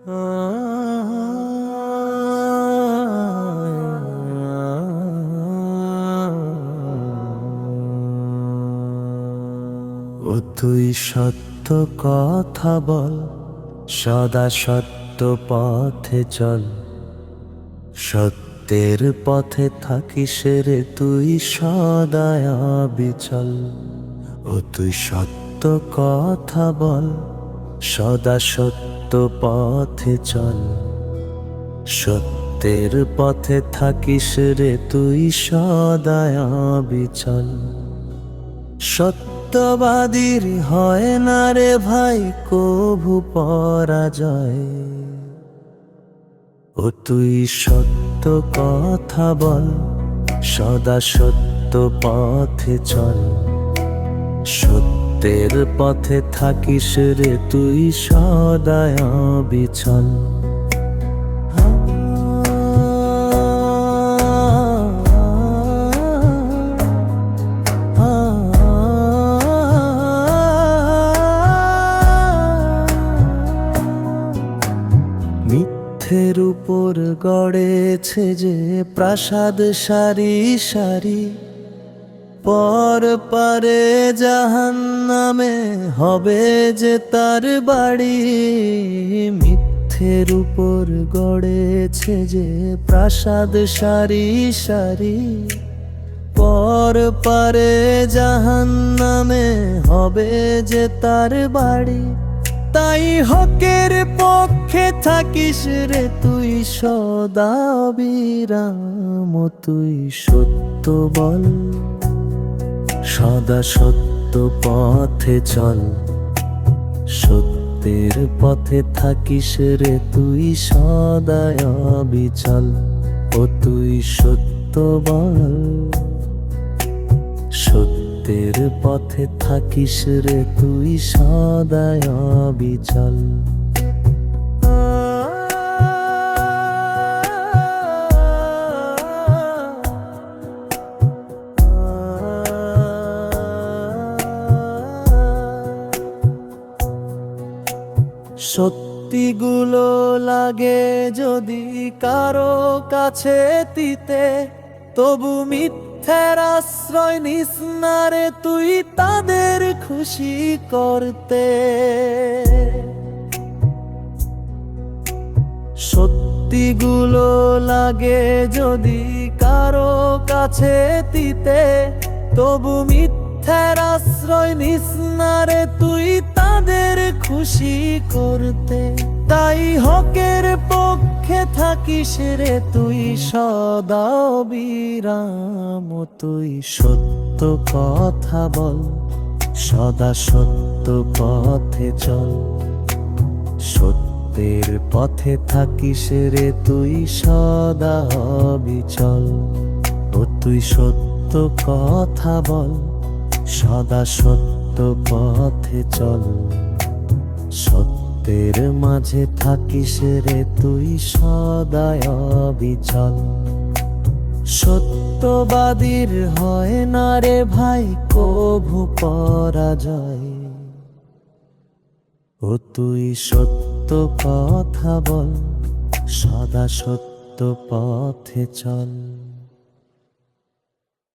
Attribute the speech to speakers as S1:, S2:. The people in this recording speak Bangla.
S1: ও তুই সত্য কথা বল, সদা সত্য পথে চল। সত্যের পথে থাকিস রে তুই সদায় বিচল ও তুই সত্য কথা বল সদা সত্য পথে চল। সত্যের পথে থাকিস রে তুই সদায় বিচল সত্যবাদীর হয় না রে ভাই, কভু পরাজয়। ও তুই সত্য কথা বল, সদা সত্য পথে চল। সত্যের পথে থাকিস রে তুই সদায় বিচল মিথ্যের উপর গড়েছে যে প্রাসাদ সারি সারি। পর পারে জাহান নামে হবে যে তার বাড়ি। মিথ্যের উপর গড়েছে যে প্রাসাদ সারি সারি। পর পারে জাহান নামে হবে যে তার বাড়ি। তাই হকের পক্ষে থাকিস রে তুই সদা বিরাম তুই সত্য বল। সদা সত্য পথে চল। সত্যের পথে থাকিস রে তুই সদায় বিচল ও তুই সত্য বল। সত্যের পথে থাকিস রে তুই সদায় বিচল সত্যিগুলো লাগে যদি কারও কাছে তিতে, তবু মিথ্যার আশ্রয় নিস না রে তুই তাদের খুশি করতে। সত্যিগুলো লাগে যদি কারও কাছে তিতে, তবু মিথ্যার আশ্রয় নিস না রে তুই তাদের খুশি করতে। তাই হকের পক্ষে থাকিস রে তুই, সদা বিরাম, তুই সত্য কথা বল, সদা সত্য পথে চল। সত্যের পথে থাকিস রে তুই, সদা বিচল ও তুই সত্য কথা বল, সদা সত্য পথে চল। সত্যের মাঝে থাকিস রে তুই সদায় বিচল সত্যবাদীর হয় না রে ভাই, কভু পরাজয়। ও তুই সত্য কথা বল, সদা সত্য পথে চল।